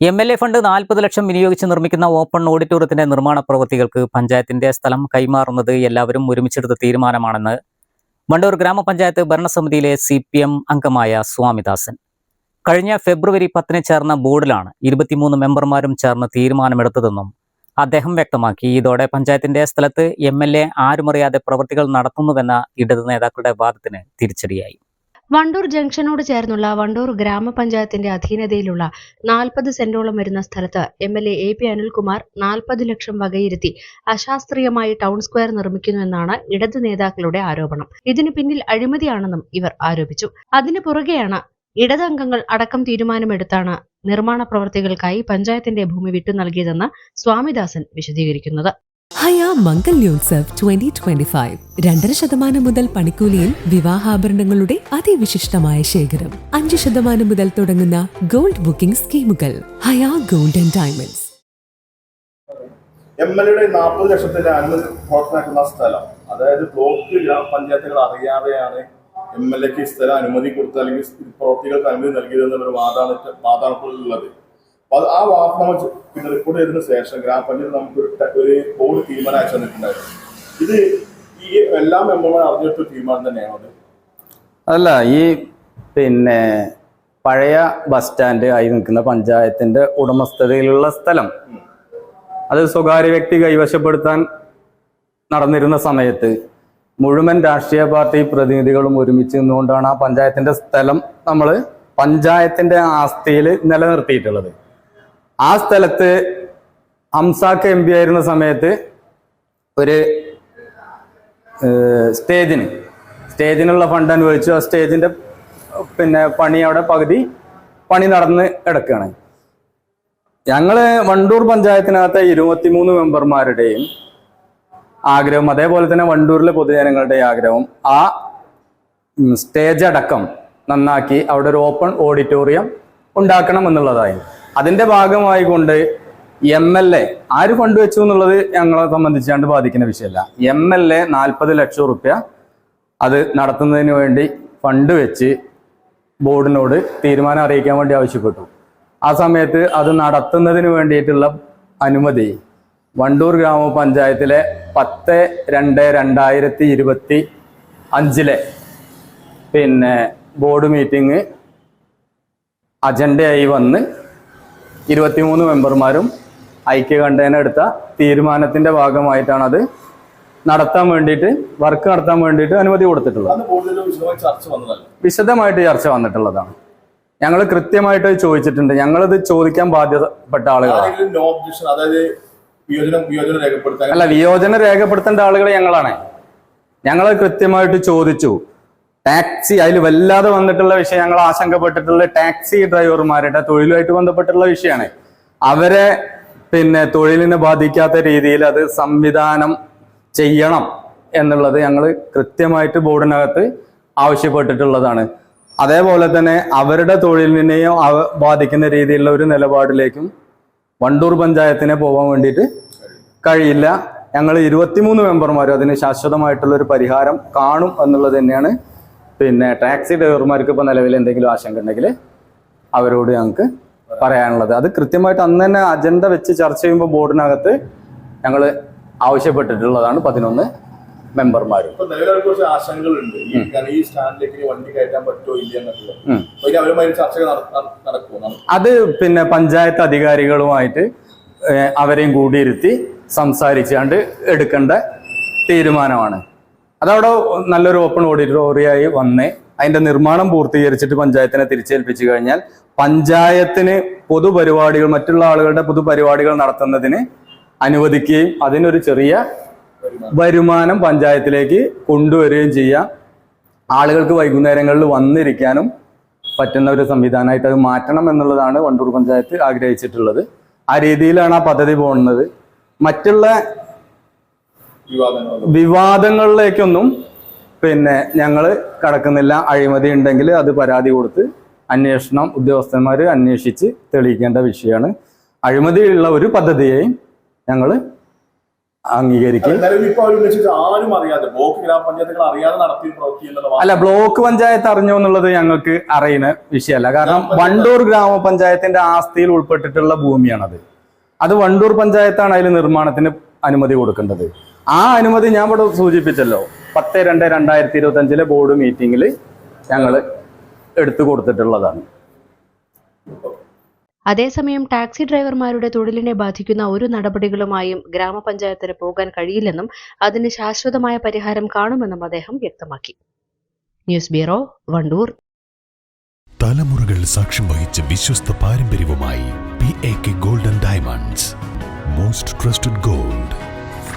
M L A fund നാൽപ്പത് ലക്ഷം വിനിയോഗിച്ച് നിർമ്മിക്കുന്ന open ഓഡിറ്റോറിയത്തിന്റെ നിർമ്മാണ പ്രവൃത്തികൾക്ക് പഞ്ചായത്തിന്റെ സ്ഥലം കൈമാറുന്നത് എല്ലാവരും ഒരുമിച്ചെടുത്ത തീരുമാനമാണെന്ന് വണ്ടൂർ ഗ്രാമപഞ്ചായത്ത് ഭരണസമിതിയിലെ സി പി എം അംഗമായ സ്വാമിദാസൻ. കഴിഞ്ഞ ഫെബ്രുവരി പത്തിന് ചേർന്ന ബോർഡിലാണ് ഇരുപത്തിമൂന്ന് മെമ്പർമാരും ചേർന്ന് തീരുമാനമെടുത്തതെന്നും അദ്ദേഹം വ്യക്തമാക്കി. ഇതോടെ പഞ്ചായത്തിന്റെ സ്ഥലത്ത് എം എൽ എ ആരുമറിയാതെ പ്രവൃത്തികൾ നടത്തുന്നുവെന്ന ഇടതു നേതാക്കളുടെ വാദത്തിന് തിരിച്ചടിയായി. വണ്ടൂർ ജംഗ്ഷനോട് ചേർന്നുള്ള വണ്ടൂർ ഗ്രാമപഞ്ചായത്തിന്റെ അധീനതയിലുള്ള നാൽപ്പത് സെന്റോളം വരുന്ന സ്ഥലത്ത് M L A A P Anilkumar നാൽപ്പത് ലക്ഷം വകയിരുത്തി അശാസ്ത്രീയമായി ടൗൺ സ്ക്വയർ നിർമ്മിക്കുന്നുവെന്നാണ് ഇടത് നേതാക്കളുടെ ആരോപണം. ഇതിനു പിന്നിൽ അഴിമതിയാണെന്നും ഇവർ ആരോപിച്ചു. അതിനു പുറകെയാണ് ഇടതംഗങ്ങൾ അടക്കം തീരുമാനമെടുത്താണ് നിർമ്മാണ പ്രവർത്തികൾക്കായി പഞ്ചായത്തിന്റെ ഭൂമി വിട്ടു നൽകിയതെന്ന് സ്വാമിദാസൻ വിശദീകരിക്കുന്നത്. ഹയ മംഗല്യോത്സവ് ട്വന്റി ട്വന്റി ഫൈവ് രണ്ടര ശതമാനം മുതൽ പണിക്കൂലിയിൽ വിവാഹാഭരണങ്ങളുടെ അതിവിശിഷ്ടമായ ശേഖരം. അഞ്ച് ശതമാനം മുതൽ തുടങ്ങുന്ന ഗോൾഡ് ബുക്കിംഗ് സ്കീമുകൾ. Haya gold and diamonds. M L എയുടെ നാൽപ്പത് ലക്ഷത്തിന്റെ അനുമതി സ്ഥലം. അതായത് ബ്ലോക്ക് ഗ്രാമപഞ്ചായത്തുകൾ അറിയാതെയാണ് എം എൽ എക്ക് സ്ഥലം അനുമതി കൊടുത്ത് അല്ലെങ്കിൽ പ്രവൃത്തികൾക്ക് അനുമതി നൽകിയതെന്നുള്ള എന്നുള്ളൊരു വാദാണ് ഉള്ളത്. അപ്പൊ ആ വാർത്ത നമ്മൾ പിന്നെ റിപ്പോർട്ട് ചെയ്തതിനു ശേഷം ഗ്രാമപഞ്ചായത്ത് നമുക്ക് ഒരു ബോർഡ് തീരുമാനം അയച്ചു തന്നിട്ടുണ്ടായിരുന്നു ഇത് ഈ എല്ലാ മെമ്പർമാരും അറിഞ്ഞിട്ട് തീരുമാനം തന്നെയാണ് അത്? അല്ല ഈ പിന്നെ പഴയ ബസ് സ്റ്റാൻഡ് ആയി നിൽക്കുന്ന പഞ്ചായത്തിന്റെ ഉടമസ്ഥതയിലുള്ള സ്ഥലം. അത് സ്വകാര്യ വ്യക്തി കൈവശപ്പെടുത്താൻ നടന്നിരുന്ന സമയത്ത് മുഴുവൻ രാഷ്ട്രീയ പാർട്ടി പ്രതിനിധികളും ഒരുമിച്ച് നിന്നുകൊണ്ടാണ് ആ പഞ്ചായത്തിന്റെ സ്ഥലം നമ്മൾ പഞ്ചായത്തിന്റെ ആസ്തിയിൽ നിലനിർത്തിയിട്ടുള്ളത്. ആ സ്ഥലത്ത് ഹംസാക്ക് എം പി ആയിരുന്ന സമയത്ത് ഒരു സ്റ്റേജിന് സ്റ്റേജിനുള്ള ഫണ്ട് അനുവദിച്ചു. ആ സ്റ്റേജിന്റെ പിന്നെ പണി അവിടെ പകുതി പണി നടന്ന് കിടക്കുകയാണ്. ഞങ്ങൾ വണ്ടൂർ പഞ്ചായത്തിനകത്തെ ഇരുപത്തിമൂന്ന് മെമ്പർമാരുടെയും ആഗ്രഹം അതേപോലെ തന്നെ വണ്ടൂരിലെ പൊതുജനങ്ങളുടെ ആഗ്രഹം ആ സ്റ്റേജ് അടക്കം നന്നാക്കി അവിടെ ഒരു ഓപ്പൺ ഓഡിറ്റോറിയം ഉണ്ടാക്കണം എന്നുള്ളതായി അതിന്റെ ഭാഗമായി കൊണ്ട് എം എൽ എ ആര് ഫണ്ട് വെച്ചു എന്നുള്ളത് ഞങ്ങളെ സംബന്ധിച്ചാണ്ട് ബാധിക്കുന്ന വിഷയമല്ല. എം എൽ എ നാൽപ്പത് ലക്ഷം റുപ്യ അത് നടത്തുന്നതിന് വേണ്ടി ഫണ്ട് വെച്ച് ബോർഡിനോട് തീരുമാനം അറിയിക്കാൻ വേണ്ടി ആവശ്യപ്പെട്ടു. ആ സമയത്ത് അത് നടത്തുന്നതിന് വേണ്ടിയിട്ടുള്ള അനുമതി വണ്ടൂർ ഗ്രാമപഞ്ചായത്തിലെ പത്ത് രണ്ട് രണ്ടായിരത്തി ഇരുപത്തി അഞ്ചിലെ പിന്നെ ബോർഡ് മീറ്റിംഗ് അജണ്ടയായി വന്ന് ഇരുപത്തിമൂന്ന് മെമ്പർമാരും ഐക്യകണ്ഠേന എടുത്ത തീരുമാനത്തിന്റെ ഭാഗമായിട്ടാണ് അത് നടത്താൻ വേണ്ടിയിട്ട് വർക്ക് നടത്താൻ വേണ്ടിയിട്ട് അനുമതി കൊടുത്തിട്ടുള്ളത്. വിശദമായിട്ട് ചർച്ച വന്നിട്ടുള്ളതാണ്. ഞങ്ങൾ കൃത്യമായിട്ട് ചോദിച്ചിട്ടുണ്ട്. ഞങ്ങളത് ചോദിക്കാൻ ബാധ്യതപ്പെട്ട ആളുകളാണ്. അല്ല വിയോജനം രേഖപ്പെടുത്തേണ്ട ആളുകൾ ഞങ്ങളാണ്. ഞങ്ങൾ കൃത്യമായിട്ട് ചോദിച്ചു. ടാക്സി അതിൽ വല്ലാതെ വന്നിട്ടുള്ള വിഷയം ഞങ്ങൾ ആശങ്കപ്പെട്ടിട്ടുള്ള ടാക്സി ഡ്രൈവർമാരുടെ തൊഴിലുമായിട്ട് ബന്ധപ്പെട്ടുള്ള വിഷയമാണ് അവരെ പിന്നെ തൊഴിലിനെ ബാധിക്കാത്ത രീതിയിൽ അത് സംവിധാനം ചെയ്യണം എന്നുള്ളത് ഞങ്ങൾ കൃത്യമായിട്ട് ബോർഡിനകത്ത് ആവശ്യപ്പെട്ടിട്ടുള്ളതാണ്. അതേപോലെ തന്നെ അവരുടെ തൊഴിലിനെയും ബാധിക്കുന്ന രീതിയിലുള്ള ഒരു നിലപാടിലേക്കും വണ്ടൂർ പഞ്ചായത്തിനെ പോകാൻ വേണ്ടിയിട്ട് കഴിയില്ല. ഞങ്ങൾ ഇരുപത്തിമൂന്ന് മെമ്പർമാരും അതിന് ശാശ്വതമായിട്ടുള്ള ഒരു പരിഹാരം കാണും എന്നുള്ളത് തന്നെയാണ് പിന്നെ ടാക്സി ഡ്രൈവർമാർക്ക് ഇപ്പോൾ നിലവിൽ എന്തെങ്കിലും ആശങ്ക ഉണ്ടെങ്കിൽ അവരോട് ഞങ്ങൾക്ക് പറയാനുള്ളത്. അത് കൃത്യമായിട്ട് അന്ന് തന്നെ അജണ്ട വെച്ച് ചർച്ച ചെയ്യുമ്പോൾ ബോർഡിനകത്ത് ഞങ്ങൾ ആവശ്യപ്പെട്ടിട്ടുള്ളതാണ് പതിനൊന്ന് മെമ്പർമാർ അത് പിന്നെ പഞ്ചായത്ത് അധികാരികളുമായിട്ട് അവരെയും കൂടിയിരുത്തി സംസാരിച്ചാണ്ട് എടുക്കേണ്ട തീരുമാനമാണ്. അതവിടെ നല്ലൊരു ഓപ്പൺ ഓഡിറ്റോറിയായി വന്ന് അതിന്റെ നിർമ്മാണം പൂർത്തീകരിച്ചിട്ട് പഞ്ചായത്തിനെ തിരിച്ചേൽപ്പിച്ചു കഴിഞ്ഞാൽ പഞ്ചായത്തിന് പൊതുപരിപാടികൾ മറ്റുള്ള ആളുകളുടെ പൊതുപരിപാടികൾ നടത്തുന്നതിന് അനുവദിക്കുകയും അതിനൊരു ചെറിയ വരുമാനം പഞ്ചായത്തിലേക്ക് കൊണ്ടുവരികയും ചെയ്യാം. ആളുകൾക്ക് വൈകുന്നേരങ്ങളിൽ വന്നിരിക്കാനും പറ്റുന്ന ഒരു സംവിധാനമായിട്ട് അത് മാറ്റണം എന്നുള്ളതാണ് വണ്ടൂർ പഞ്ചായത്ത് ആഗ്രഹിച്ചിട്ടുള്ളത്. ആ രീതിയിലാണ് ആ പദ്ധതി പോകുന്നത്. മറ്റുള്ള വിവാദങ്ങളിലേക്കൊന്നും പിന്നെ ഞങ്ങൾ കടക്കുന്നില്ല. അഴിമതി ഉണ്ടെങ്കിൽ അത് പരാതി കൊടുത്ത് അന്വേഷണം ഉദ്യോഗസ്ഥന്മാർ അന്വേഷിച്ച് തെളിയിക്കേണ്ട വിഷയമാണ്. അഴിമതിയുള്ള ഒരു പദ്ധതിയെയും ഞങ്ങൾ അംഗീകരിക്കും. അല്ല ബ്ലോക്ക് പഞ്ചായത്ത് അറിഞ്ഞു എന്നുള്ളത് ഞങ്ങൾക്ക് അറിയുന്ന വിഷയമല്ല. കാരണം വണ്ടൂർ ഗ്രാമപഞ്ചായത്തിന്റെ ആസ്തിയിൽ ഉൾപ്പെട്ടിട്ടുള്ള ഭൂമിയാണത്. അത് വണ്ടൂർ പഞ്ചായത്താണ് അതിൽ നിർമ്മാണത്തിന് അനുമതി കൊടുക്കേണ്ടത്. ആ അനുമതി ഞാൻ ഇവിടെ സൂചിപ്പിച്ചല്ലോ. പത്ത് രണ്ട് രണ്ടായിരത്തി ഇരുപത്തി അഞ്ചിലെ ബോർഡ് മീറ്റിംഗിൽ ഞങ്ങൾ എടുത്തു കൊടുത്തിട്ടുള്ളതാണ്. അതേസമയം ടാക്സി ഡ്രൈവർമാരുടെ തൊഴിലിനെ ബാധിക്കുന്ന ഒരു നടപടികളുമായും ഗ്രാമപഞ്ചായത്തിന് പോകാൻ കഴിയില്ലെന്നും അതിന് ശാശ്വതമായ പരിഹാരം കാണുമെന്നും അദ്ദേഹം വ്യക്തമാക്കി. News bureau Wandoor. തലമുറകൾ സാക്ഷ്യം വഹിച്ച വിശ്വസ്ത പാരമ്പര്യവുമായി P A K golden diamonds most trusted gold